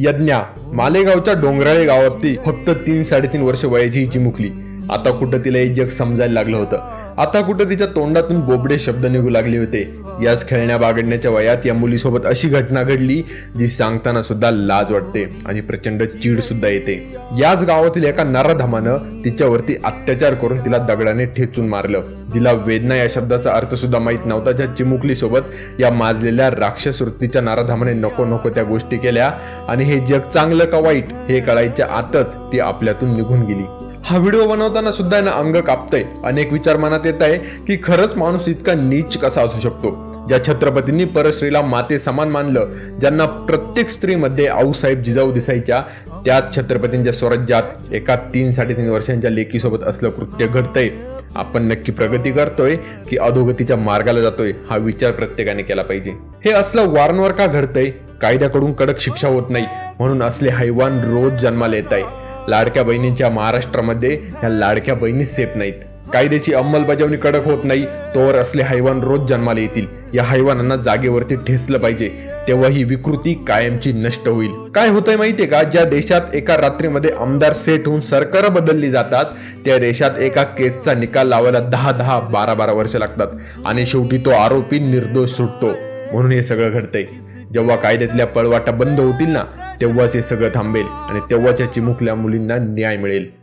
यज्ञा. मालेगावच्या डोंगराळे गावातली फक्त तीन साडेतीन वर्ष वयाची ही चिमुकली. आता कुठं तिला हे जग समजायला लागलं होतं. आता कुठं तिच्या तोंडातून बोबडे शब्द निघू लागले होते. याच खेळण्या बागडण्याच्या वयात या मुलीसोबत अशी घटना घडली जी सांगताना सुद्धा लाज वाटते आणि प्रचंड चीड सुद्धा येते. याच गावातील एका नराधमानं तिच्यावरती अत्याचार करून तिला दगडाने ठेचून मारलं. जिला वेदना या शब्दाचा अर्थ सुद्धा माहीत नव्हता. ज्या चिमुकली सोबत या माजलेल्या राक्षस वृत्तीच्या नाराधामाने नको नको त्या गोष्टी केल्या आणि हे जग चांगलं का वाईट हे कळायच्या आतच ती आपल्यातून निघून गेली. हा व्हिडिओ बनवताना सुद्धा ना अंग कापतंय. अनेक विचार मनात येत आहे की खरंच माणूस इतका नीच कसा असू शकतो? ज्या छत्रपतींनी परश्रीला माते समान मानलं ज्यांना प्रत्येक स्त्रीमध्ये आऊसाहेब जिजाऊ दिसायच्या त्याच छत्रपतींच्या स्वराज्यात एका तीन साडेतीन वर्षांच्या लेकीसोबत असलं कृत्य घडतंय. आपण नक्की प्रगती करतोय की अधोगतीच्या मार्गाला जातोय हा विचार प्रत्येकाने केला पाहिजे. हे असलं वारंवार का घडतंय? कायद्याकडून कडक शिक्षा होत नाही म्हणून असले हैवान रोज जन्माला येत आहे लाडक्या बहिणींच्या महाराष्ट्रामध्ये ह्या लाडक्या बहिणी सेफ नाहीत. कायद्याची अंमलबजावणी कडक होत नाही तोवर असले हैवान रोज जन्माला येतील. या हैवानांना जागेवरती ठेचलं पाहिजे तेव्हा ही विकृती कायमची नष्ट होईल. काय होतंय माहितीये का? ज्या देशात एका रात्रीमध्ये आमदार सेट होऊन सरकार बदलली जातात त्या देशात एका केसचा निकाल लावायला दहा दहा बारा बारा वर्ष लागतात. आणि शेवटी तो आरोपी निर्दोष सुटतो. म्हणून हे सगळं घडतंय. जेव्हा कायद्यातल्या पळवाटा बंद होतील ना तेव्हाच हे सगळं थांबेल आणि तेव्हाच या चिमुकल्या मुलींना न्याय मिळेल.